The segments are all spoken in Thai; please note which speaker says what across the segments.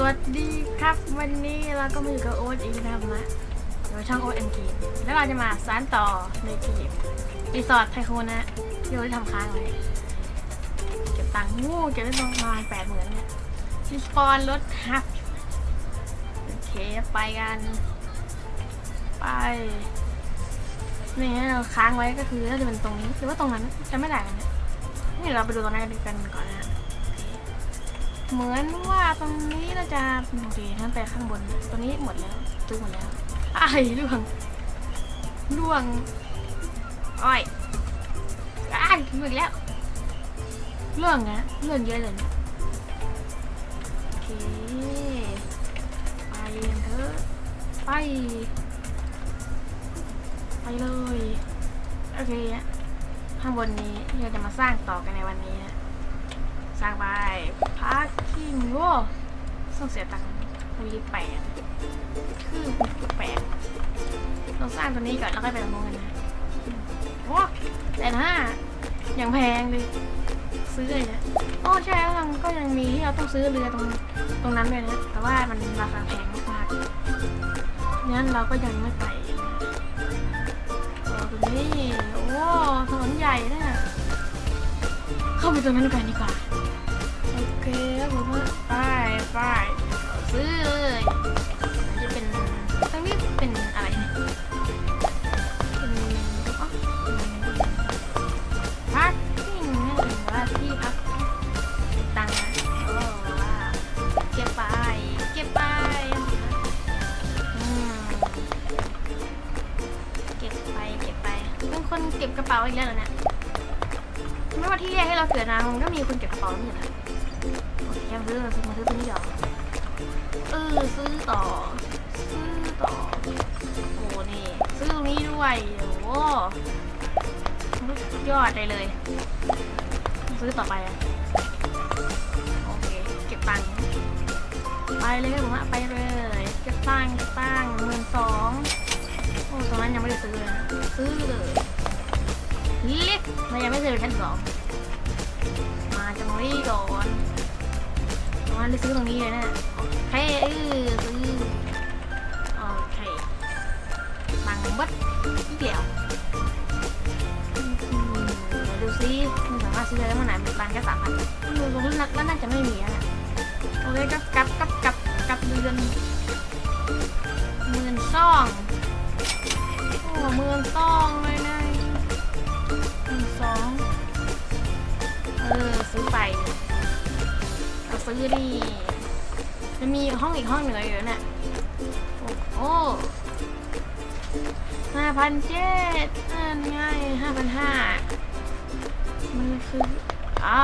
Speaker 1: สวัสดีครับวันนี้เราก็มาอยู่กับโอ๊ตอีกนะครับนะโดยช่องโอ๊ตเอ็นกมแล้วเราจะมาสานต่อในเกมรีสอร์ทไทโคนนะที่เราได้ทำค้างไว้เก็บตังค์งูเก็บได้ประมาณแปดหมื่นเนี่ยรีสปอนรถฮับโอเคไปกัน ไปนี่เราค้างไว้ก็คือน่าจะเป็นตรงนี้หรือว่าตรงนั้นจะไม่ได้กันเนี่ยนี่เราไปดูตรงนั้นกันก่อนนะ เหมือนว่าตรงนี้เราจะโอเคงั้นไปข้างบน ตรงนี้หมดแล้วซื้อหมดแล้วไอ้ล่วงล่วงอ้อยอ้ายหมดแล้วเรื่องนะเรื่องเยอะเลยโอเคไปเถอะไป ไปเลย โอเคข้างบนนี้เราจะมาสร้างต่อกันในวันนี้นะ สร้างไปพาร์คิ่งโว้ต้องเสียตังค์วีแปดคือแปดเราสร้างตัวนี้ก่อนแล้วค่อยไปตรงนู้นกันนะโอ้แต่ห้าอย่างแพงเลยซื้อเลยนี่ยโอ้ใช่แล้วังก็ยังมีที่เราต้องซื้อเรือตรงตรงนั้นด้วยนะแต่ว่ามันราคาแพงมากๆงั้นเราก็ยังไม่ไปตรงนี้โอ้ถนนใหญ่นะเข้าไปตรงนั้นกันดีกว่า คนเก็บกระเป๋าอีกแล้วเหรอเนี่ยไม่ว่าที่แรกให้เราเกิดนะมันก็มีคนเก็บกระเป๋าอยู่นะโอเคซื้อมาซื้อมาซื้อตัวนี้เดี๋ยวเออซื้อต่อ ซื้อต่อ โอ้นี่ซื้อตรงนี้ด้วยโอ้ยอดเลยเลย ซื้อต่อไปอะโอเคเก็บตังค์ไปเลยผมอะไปเลยเก็บตังค์เก็บตังค์หมื่นสองโอ้ตรงนั้นยังไม่ได้ซื้อเลยนะซื้อเลย เล็กมันยังไม่ซื้อชั้นสองมาจังนี้ก่อนมาเลยซื้อตรงนี้เลยนะโอเคเออซื้อโอเคตังบัดอีกแล้วอืมเดี๋ยวดูซิมันสามารถซื้อได้เมื่อไหร่มีตังค์แค่สามพันดูตรงนั้นแล้วน่าจะไม่มีอะโอเคกับกับกับกับกับเดือนหมื่นซองโอ้หมื่นซองเลยนะ เออซื้อไปเราซื้อดิจะมีห้องอีกห้องหนึ่งอยู่เนี่ยโอ้โห้าพันเจ็ดนั่นไงห้าพันห้ามันคืออ่า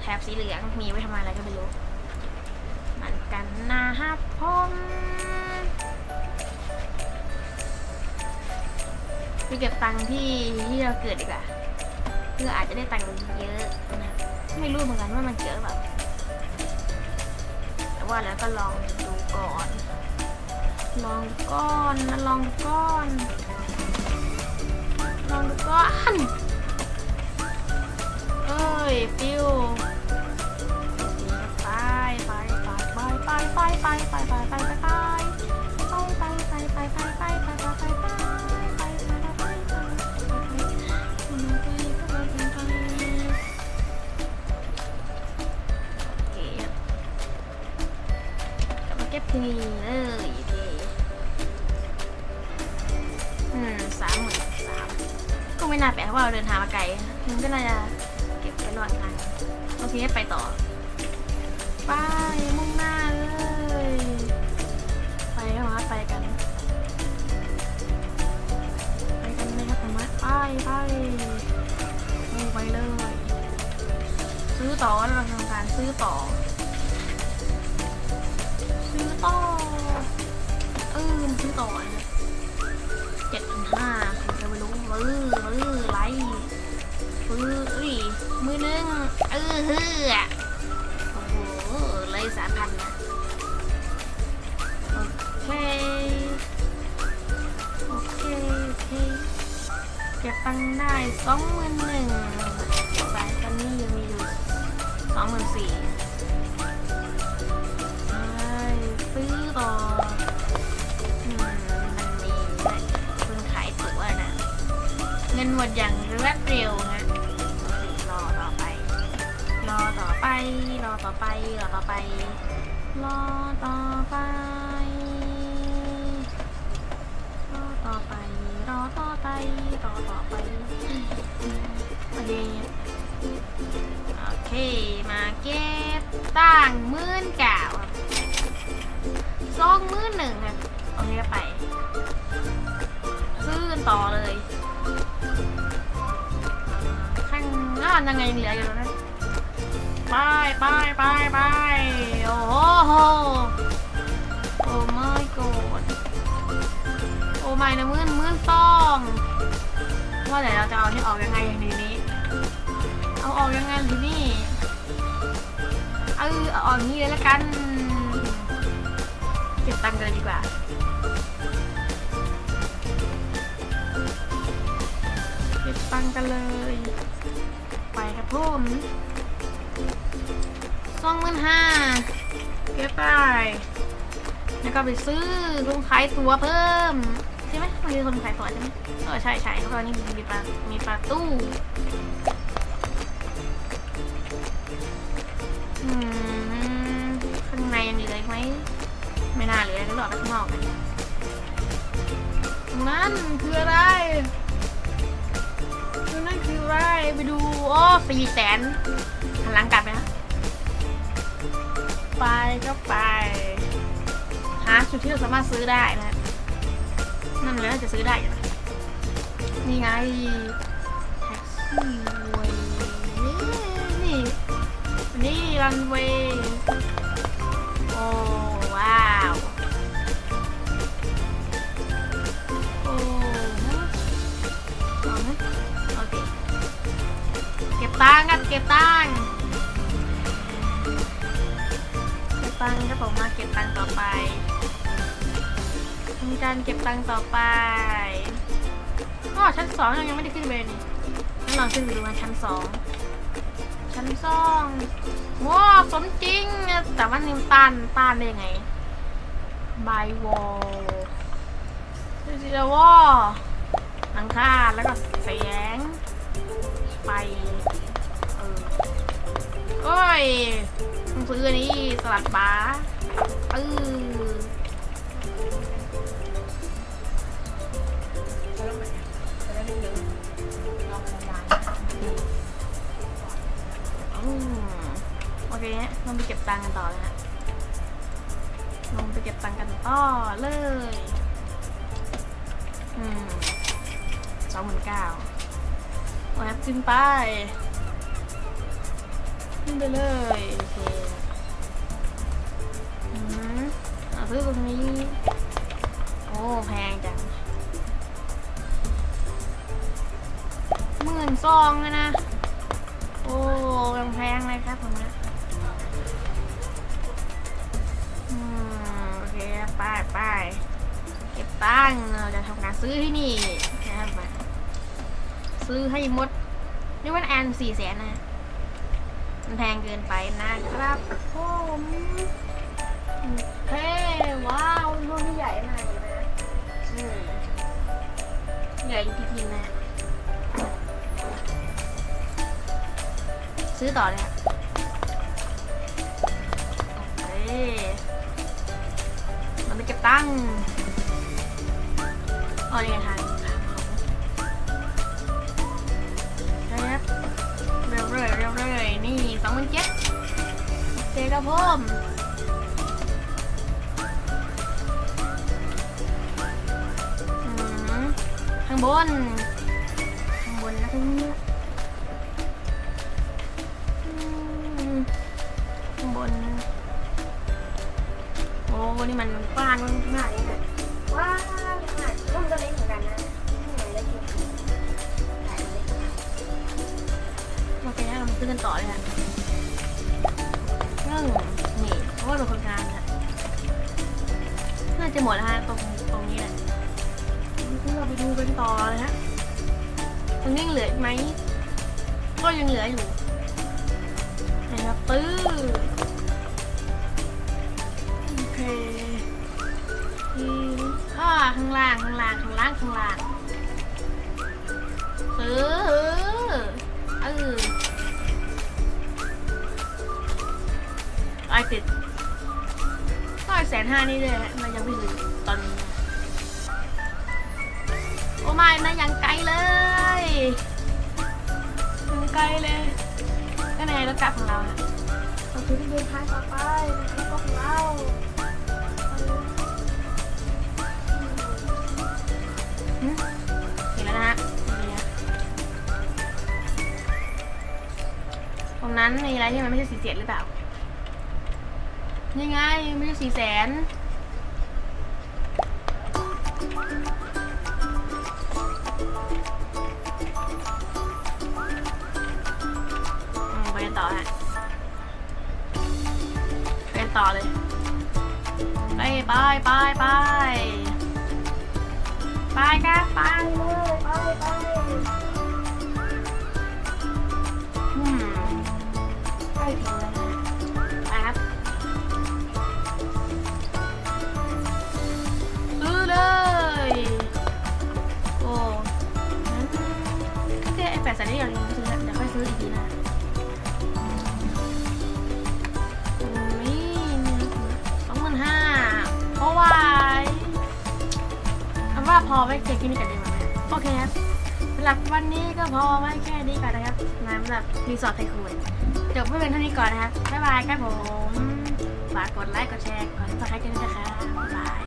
Speaker 1: แถบสีเหลืองมีไว้ทำอะไรก็ไม่รู้มือนกันนะครับผมไปเก็บตังค์ที่ที่เราเกิดดีกว่า เพื่ออาจจะได้ตังค์เยอะนะไม่รู้เหมือนกันว่ามันเยอะหรือเปล่าแต่ว่าแล้วก็ลองดูก่อน ลองก้อนนะลองก้อน ลองดูก้อนเอ้ยฟิวไปไปไปไปไปไปไปไปไป เก็บที่เลยโอเคอืมสามหมื่นสามก็ไม่น่าแปลกเพราะว่าเราเดินทางมาไกลมันก็น่าจะเก็บไปรอดทางโอเคไปต่อไปมุ่งหน้าเลยไปกันมาไปกันไปกันเลยครับผมไปไปไปเลย ซื้อต่อเราทำการซื้อต่อ ซื้อต่อ เออมันซื้อต่อเนี่ยเจ็ดพันห้าใครจะไปรู้มือมือไรมือเอ้ยมือนึงเออเฮ้อโอ้โหเลยสามพันนะโอเคโอเคโอเคเก็บตังค์ได้สองหมื่นหนึ่งสายตอนนี้ยังมีอยู่สองหมื่นสี่ มดอย่างรวดเร็วนะ รอต่อไป รอต่อไป รอต่อไป รอต่อไป รอต่อไป รอต่อไป รอต่อไป รอต่อไปโอเคโอเค มาเก็บตั้งมื่นเก่าครับสองมื่นหนึ่งครับโอเคไป ซื้อกันต่อเลยานยังไงเหลืออยู่นะไปไปไปไปโอ้โหโอ้ไม่โกรธโอ้ไม่นะมื่นมื่นต้องว่าแต่เราจะเอาที่ออกยังไงทีนี้ เอาออกยังไงทีนี่เออเอาออกนี้เลยละกันเก็บตังค์กันเลยดีกว่าเก็บตังค์กันเลย ผมสองหมื่นห้าเก็บไป แล้วก็ไปซื้อคนขายตั๋วเพิ่ม ใช่ไหมมันคือคนขายตั๋วใช่ไหมเออใช่ใช่เพราะว่านี่มีปลามีปลาตู้อืมข้างในยังเหลือไหมไม่น่าเหลือก็หลอดข้างนอกนะนั่นคืออะไรนั่นคืออะไรไปดู อ้สี่แสนหันหลังกลับไปนะ ไปก็ไป หาจุดที่เราสามารถซื้อได้นะ นั่นเลยจะซื้อได้อยู่นะนี่ไงแท็กซี่เวยนี่นี่รันเว การเก็บตังค์ต่อไปก็ชั้นสองยังไม่ได้ขึ้นไปเลยนี่งั้นลองขึ้นไปดูกันชั้นสองชั้นสองว้าสมจริง แต่ว่านิมตันต้านได้ยังไงบายวอลดูสิแล้วว่าหลังคาแล้วก็แสงไฟเออโอ้ยหนังสืออันนี้สลัดบาร์เออ อืมโอเคลงไปเก็บตังค์กันต่อเลยฮะลงไปเก็บตังค์กันต่อเลย อืมสองหมื่นเก้าโอ้ยขึ้นไป ขึ้นไปเลย โอเคอืมเอาซื้อตรงนี้ โอ้ แพงจัง หมื่นซองเลยนะ โอ้ยังแพงเลยครับผมนะโอเคไปไปเก็บตังค์เราจะทำการซื้อที่นี่นะครับซื้อให้หมดนี่วันแอนสี่แสนนะมันแพงเกินไปนะครับผมเท่ว้าวรุ่นที่ใหญ่มากเลยนะใหญ่จริงๆนะ ซื้อต่อเลยอะโอเคมันไปเก็บตั้งอ๋อนี่ไงทางทางเขาใช่ครับเร็วเลยเร็วเลยนี่สองพันเจ็ดโอเคครับผมอืมข้างบนข้างบนแล้วก็นี้ โอ้นี่มันกว้างมากเลยนะว้าวขนาดร่มก็เล็กเหมือนกันนะเล็กจริงถ่ายมาเล็กมากโอเคนะเรามาซื้อกันต่อเลยค่ะซึ่งนี่เพราะว่าเป็นคนงานนะน่าจะหมดแล้วฮะตรงตรงนี้แหละซึ่งเราไปดูกันต่อเลยฮะตรงนี้ยังเหลืออีกไหมก็ยังเหลืออยู่ ข้างล่างข้างล่างข้างล่างข้างล่างซื้ออเออเออไอติดก็แสนห้านี่เลยเรายังไม่ถึงตอนนี้โอ้ไม่นะยังไกลเลยยังไกลเลยก็ในรถกลับของเราอะเราคือที่เดินทางต่อไปในรถของเรา นแล้วนะฮะตรงนั้นมีอะไรที่มันไม่ใช่สีเสียดหรือเปล่า นี่ไงไม่ใช่สีแสนอืมไปกันต่อฮะไปกันต่อเลย ไปไปไปไปไปกันไปเลย ซื้อเลย โอ้งั้นแค่ไอแปดสันนี่อย่างนี้ซื้อแล้วเดี๋ยวค่อยซื้ออีกทีนะนี่สองหมื่นห้าเพราะว่าคำว่าพอไว้เก็บที่นี่กันดีกว่าไหม โอเคครับสำหรับวันนี้ก็พอไว้แค่นี้ก่อนนะครับน้ำแบบรีสอร์ทไทคูนจบเพื่อนเท่านี้ก่อนนะครับบ๊ายบายครับผมฝากกดไลค์กดแชร์กดติดตามกันด้วยนะครับบ๊ายบาย